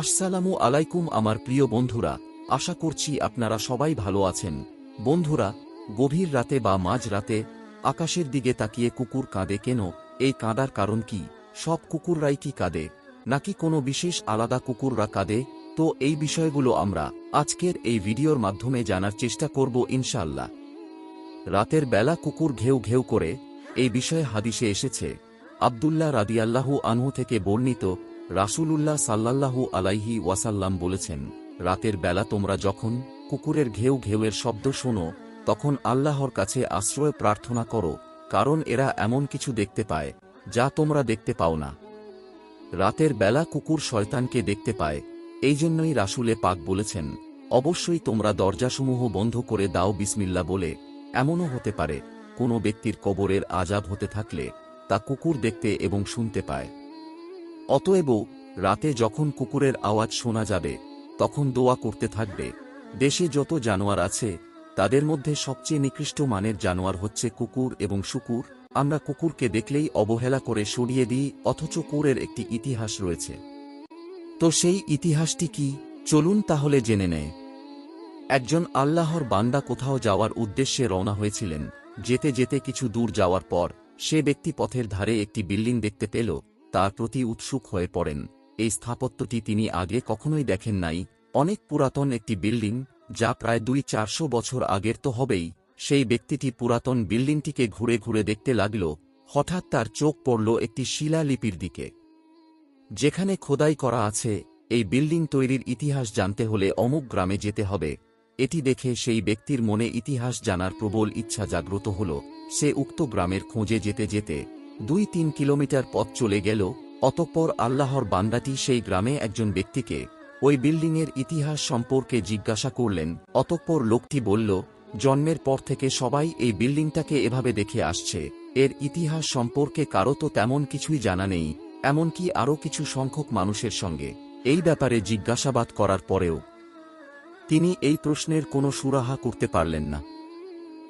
আসসালামু আলাইকুম আমার প্রিয় বন্ধুরা, আশা করছি আপনারা সবাই ভালো আছেন। বন্ধুরা, গভীর রাতে বা মাঝ রাতে আকাশের দিকে তাকিয়ে কুকুর কাঁদে কেন? এই কাঁদার কারণ কি? সব কুকুররাই কি কাঁদে? নাকি কোনো বিশেষ আলাদা কুকুররা কাঁদে? তো এই বিষয়গুলো আমরা আজকের এই ভিডিওর মাধ্যমে জানার চেষ্টা করব ইনশাল্লাহ রাতের বেলা কুকুর ঘেউ ঘেউ করে এই বিষয়ে হাদিসে এসেছে। আবদুল্লাহ রাদিয়াল্লাহু আনহু থেকে বর্ণিত রাসূলুল্লাহ সাল্লাল্লাহু আলাইহি ওয়াসাল্লাম বলেছেন, রাতের বেলা তোমরা যখন কুকুরের ঘেউ ঘেউয়ের শব্দ শোনো, তখন আল্লাহর কাছে আশ্রয় প্রার্থনা করো, কারণ এরা এমন কিছু দেখতে পায়, যা তোমরা দেখতে পাও না। রাতের বেলা কুকুর শয়তানকে দেখতে পায় এই জন্যই রাসুলে পাক বলেছেন, অবশ্যই তোমরা দরজাসমূহ বন্ধ করে দাও বিসমিল্লা বলে, এমনও হতে পারে, কোনো ব্যক্তির কবরের আজাব হতে থাকলে, তা কুকুর দেখতে এবং শুনতে পায়। অতএব রাতে যখন কুকুরের আওয়াজ শোনা যাবে, তখন দোয়া করতে থাকবে। দেশে যত জানোয়ার আছে, তাদের মধ্যে সবচেয়ে নিকৃষ্ট মানের জানোয়ার হচ্ছে কুকুর এবং শুকুর। আমরা কুকুরকে দেখলেই অবহেলা করে সরিয়ে দিই, অথচ কুকুরের একটি ইতিহাস রয়েছে। তো সেই ইতিহাসটি কি? চলুন তাহলে জেনে নেয় একজন আল্লাহর বান্দা কোথাও যাওয়ার উদ্দেশ্যে রওনা হয়েছিলেন। যেতে যেতে কিছু দূর যাওয়ার পর, সে ব্যক্তি পথের ধারে একটি বিল্ডিং দেখতে পেল। তার প্রতি উৎসুক হয়ে পড়েন। এই স্থাপত্যটি তিনি আগে কখনোই দেখেন নাই। অনেক পুরাতন একটি বিল্ডিং, যা প্রায় দুই চারশো বছর আগের তো হবেই। সেই ব্যক্তিটি পুরাতন বিল্ডিংটিকে ঘুরে ঘুরে দেখতে লাগল। হঠাৎ তার চোখ পড়ল একটি শিলালিপির দিকে। যেখানে খোদাই করা আছে, এই বিল্ডিং তৈরির ইতিহাস জানতে হলে অমুক গ্রামে যেতে হবে। এটি দেখে সেই ব্যক্তির মনে ইতিহাস জানার প্রবল ইচ্ছা জাগ্রত হল। সে উক্ত গ্রামের খোঁজে যেতে যেতে দুই তিন কিলোমিটার পথ চলে গেল, অতঃপর আল্লাহর বান্দাটি সেই গ্রামে একজন ব্যক্তিকে ওই বিল্ডিংয়ের ইতিহাস সম্পর্কে জিজ্ঞাসা করলেন। অতঃপর লোকটি বলল, জন্মের পর থেকে সবাই এই বিল্ডিংটাকে এভাবে দেখে আসছে। এর ইতিহাস সম্পর্কে কারও তো তেমন কিছুই জানা নেই, এমনকি আরও কিছু সংখ্যক মানুষের সঙ্গে। এই ব্যাপারে জিজ্ঞাসাবাদ করার পরেও তিনি এই প্রশ্নের কোনো সুরাহা করতে পারলেন না।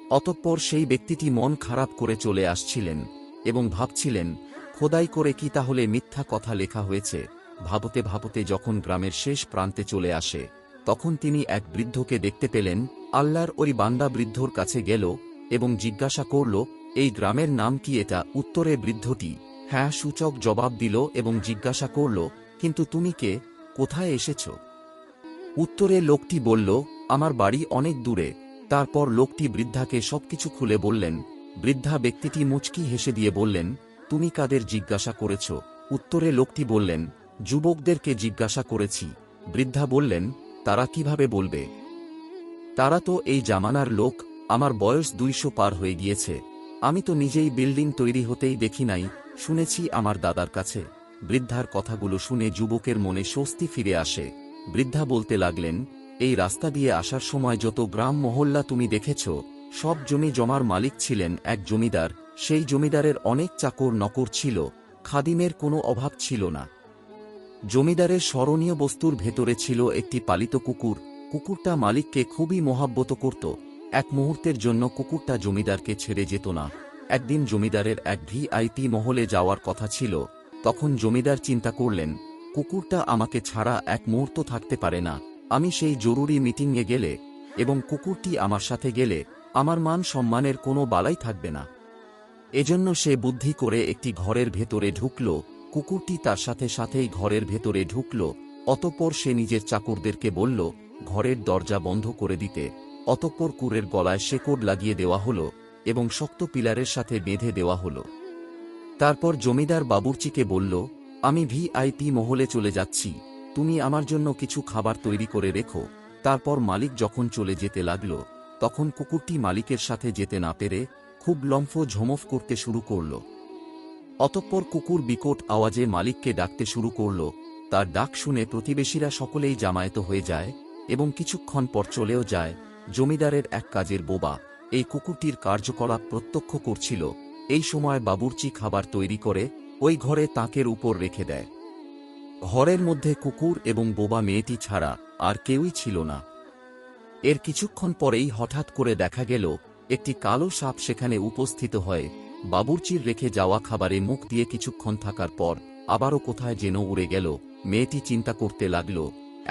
অতঃপর সেই ব্যক্তিটি মন খারাপ করে চলে আসছিলেন। এবং ভাবছিলেন, খোদাই করে কি তাহলে মিথ্যা কথা লেখা হয়েছে? ভাবতে ভাবতে যখন গ্রামের শেষ প্রান্তে চলে আসে, তখন তিনি এক বৃদ্ধকে দেখতে পেলেন, আল্লাহর ওই বান্দা বৃদ্ধর কাছে গেল এবং জিজ্ঞাসা করল, এই গ্রামের নাম কি এটা? উত্তরে বৃদ্ধটি হ্যাঁ সূচক জবাব দিল এবং জিজ্ঞাসা করল, কিন্তু তুমি কে? কোথায় এসেছ? উত্তরে লোকটি বলল, আমার বাড়ি অনেক দূরে। তারপর লোকটি বৃদ্ধাকে সবকিছু খুলে বললেন বৃদ্ধা ব্যক্তিটি মুচকি হেসে দিয়ে বললেন, তুমি কাদের জিজ্ঞাসা করেছ? উত্তরে লোকটি বললেন, যুবকদেরকে জিজ্ঞাসা করেছি। বৃদ্ধা বললেন, তারা কীভাবে বলবে? তারা তো এই জামানার লোক, আমার বয়স দুইশো পার হয়ে গিয়েছে। আমি তো নিজেই বিল্ডিং তৈরি হতেই দেখি নাই, শুনেছি আমার দাদার কাছে। বৃদ্ধার কথাগুলো শুনে যুবকের মনে স্বস্তি ফিরে আসে। বৃদ্ধা বলতে লাগলেন, এই রাস্তা দিয়ে আসার সময় যত গ্রাম মহল্লা তুমি দেখেছ সব জমি জমার মালিক ছিলেন এক জমিদার, সেই জমিদারের অনেক চাকর নকর ছিল, খাদিমের কোনো অভাব ছিল না। জমিদারের স্মরণীয় বস্তুর ভেতরে ছিল একটি পালিত কুকুর, কুকুরটা মালিককে খুবই মহাব্বত করত। এক মুহূর্তের জন্য কুকুরটা জমিদারকে ছেড়ে যেত না। একদিন জমিদারের এক ভিআইপি মহলে যাওয়ার কথা ছিল, তখন জমিদার চিন্তা করলেন, কুকুরটা আমাকে ছাড়া এক মুহূর্ত থাকতে পারে না, আমি সেই জরুরি মিটিংয়ে গেলে এবং কুকুরটি আমার সাথে গেলে আমার মান সম্মানের কোনো বালাই থাকবে না। এজন্য সে বুদ্ধি করে একটি ঘরের ভেতরে ঢুকল, কুকুরটি তার সাথে সাথেই ঘরের ভেতরে ঢুকল, অতঃপর সে নিজের চাকরদেরকে বলল, ঘরের দরজা বন্ধ করে দিতে। অতঃপর কুরের গলায় শেকড় লাগিয়ে দেওয়া হল এবং শক্ত পিলারের সাথে বেঁধে দেওয়া হল। তারপর জমিদার বাবুর্চিকে বলল, আমি ভিআইপি মহলে চলে যাচ্ছি। তুমি আমার জন্য কিছু খাবার তৈরি করে রেখো। তারপর মালিক যখন চলে যেতে লাগল তখন কুকুরটি মালিকের সাথে যেতে না পেরে খুব লম্ফ ঝমফ করতে শুরু করল। অতঃপর কুকুর বিকট আওয়াজে মালিককে ডাকতে শুরু করল। তার ডাক শুনে প্রতিবেশীরা সকলেই জামায়েত হয়ে যায় এবং কিছুক্ষণ পর চলেও যায় জমিদারের এক কাজের বোবা। এই কুকুরটির কার্যকলাপ প্রত্যক্ষ করছিল। এই সময় বাবুর্চি খাবার তৈরি করে ওই ঘরে তাকের উপর রেখে দেয়। ঘরের মধ্যে কুকুর এবং বোবা মেয়েটি ছাড়া আর কেউই ছিল না। এর কিছুক্ষণ পরেই হঠাৎ করে দেখা গেল, একটি কালো সাপ সেখানে উপস্থিত হয়। বাবুর্চির রেখে যাওয়া খাবারে মুখ দিয়ে কিছুক্ষণ থাকার পর, আবারও কোথায় যেন উড়ে গেল। মেয়েটি চিন্তা করতে লাগল,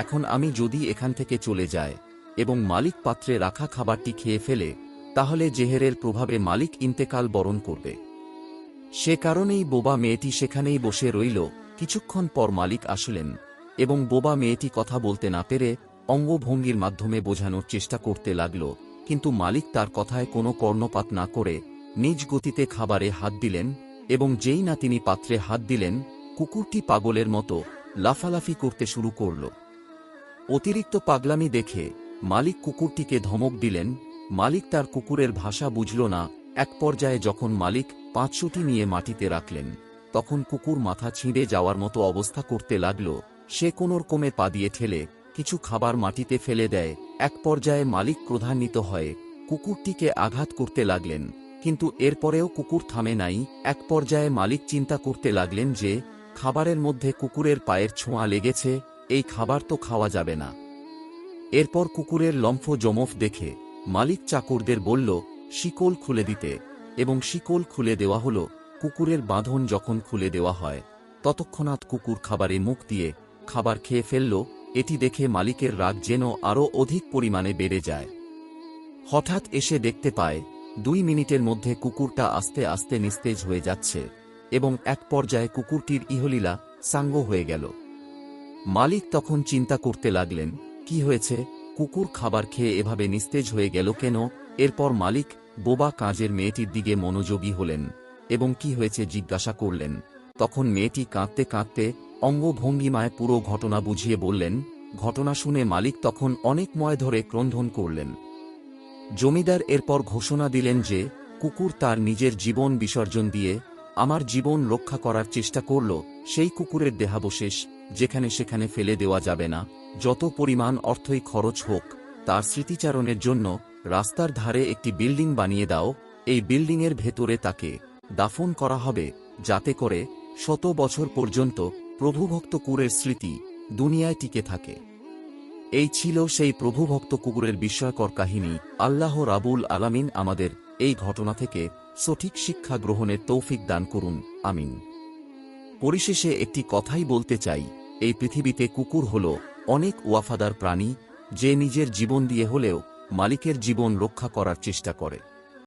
এখন আমি যদি এখান থেকে চলে যায় এবং মালিক পাত্রে রাখা খাবারটি খেয়ে ফেলে, তাহলে জেহেরের প্রভাবে মালিক ইন্তেকাল বরণ করবে। সে কারণেই বোবা মেয়েটি সেখানেই বসে রইল। কিছুক্ষণ পর মালিক আসলেন এবং বোবা মেয়েটি কথা বলতে না পেরে অঙ্গভঙ্গির মাধ্যমে বোঝানোর চেষ্টা করতে লাগল, কিন্তু মালিক তার কথায় কোনো কর্ণপাত না করে নিজ গতিতে খাবারে হাত দিলেন এবং যেই না তিনি পাত্রে হাত দিলেন, কুকুরটি পাগলের মতো লাফালাফি করতে শুরু করল। অতিরিক্ত পাগলামি দেখে মালিক কুকুরটিকে ধমক দিলেন। মালিক তার কুকুরের ভাষা বুঝল না। এক পর্যায়ে যখন মালিক পাঁচশোটি নিয়ে মাটিতে রাখলেন, তখন কুকুর মাথা ছিঁড়ে যাওয়ার মতো অবস্থা করতে লাগল। সে কোনোর কমে পা দিয়ে ঠেলে কিছু খাবার মাটিতে ফেলে দেয়। এক পর্যায়ে মালিক ক্রধান্বিত হয়ে কুকুরটিকে আঘাত করতে লাগলেন। কিন্তু এরপরেও কুকুর থামে নাই। এক পর্যায়ে মালিক চিন্তা করতে লাগলেন যে, খাবারের মধ্যে কুকুরের পায়ের ছোঁয়া লেগেছে, এই খাবার তো খাওয়া যাবে না। এরপর কুকুরের লম্ফ জমফ দেখে মালিক চাকরদের বলল, শিকল খুলে দিতে। এবং শিকল খুলে দেওয়া হল। কুকুরের বাঁধন যখন খুলে দেওয়া হয়, ততক্ষণাৎ কুকুর খাবারে মুখ দিয়ে খাবার খেয়ে ফেলল এটি দেখে মালিকের রাগ যেন আরও অধিক পরিমাণে বেড়ে যায়। হঠাৎ এসে দেখতে পায়, দুই মিনিটের মধ্যে কুকুরটা আস্তে আস্তে নিস্তেজ হয়ে যাচ্ছে এবং এক পর্যায়ে কুকুরটির ইহলীলা সাঙ্গ হয়ে গেল। মালিক তখন চিন্তা করতে লাগলেন, কি হয়েছে? কুকুর খাবার খেয়ে এভাবে নিস্তেজ হয়ে গেল কেন? এরপর মালিক বোবা কাজের মেয়েটির দিকে মনোযোগী হলেন এবং কি হয়েছে? জিজ্ঞাসা করলেন। তখন মেয়েটি কাঁদতে কাঁদতে অঙ্গভঙ্গিমায় পুরো ঘটনা বুঝিয়ে বললেন, ঘটনা শুনে মালিক তখন অনেক ময় ধরে ক্রন্ধন করলেন। জমিদার এরপর ঘোষণা দিলেন যে, কুকুর তার নিজের জীবন বিসর্জন দিয়ে আমার জীবন রক্ষা করার চেষ্টা করল, সেই কুকুরের দেহাবশেষ, যেখানে সেখানে ফেলে দেওয়া যাবে না, যত পরিমাণ অর্থই খরচ হোক, তার স্মৃতিচারণের জন্য রাস্তার ধারে একটি বিল্ডিং বানিয়ে দাও, এই বিল্ডিংয়ের ভেতরে তাকে দাফন করা হবে, যাতে করে শত বছর পর্যন্ত প্রভুভক্ত কুকুরের স্মৃতি দুনিয়ায় টিকে থাকে। এই ছিল সেই প্রভুভক্ত কুকুরের বিস্ময়কর কাহিনী, আল্লাহ রাবুল আলামিন আমাদের এই ঘটনা থেকে সঠিক শিক্ষা গ্রহণের তৌফিক দান করুন, আমিন। পরিশেষে একটি কথাই বলতে চাই, এই পৃথিবীতে কুকুর হল অনেক ওয়াফাদার প্রাণী, যে নিজের জীবন দিয়ে হলেও মালিকের জীবন রক্ষা করার চেষ্টা করে।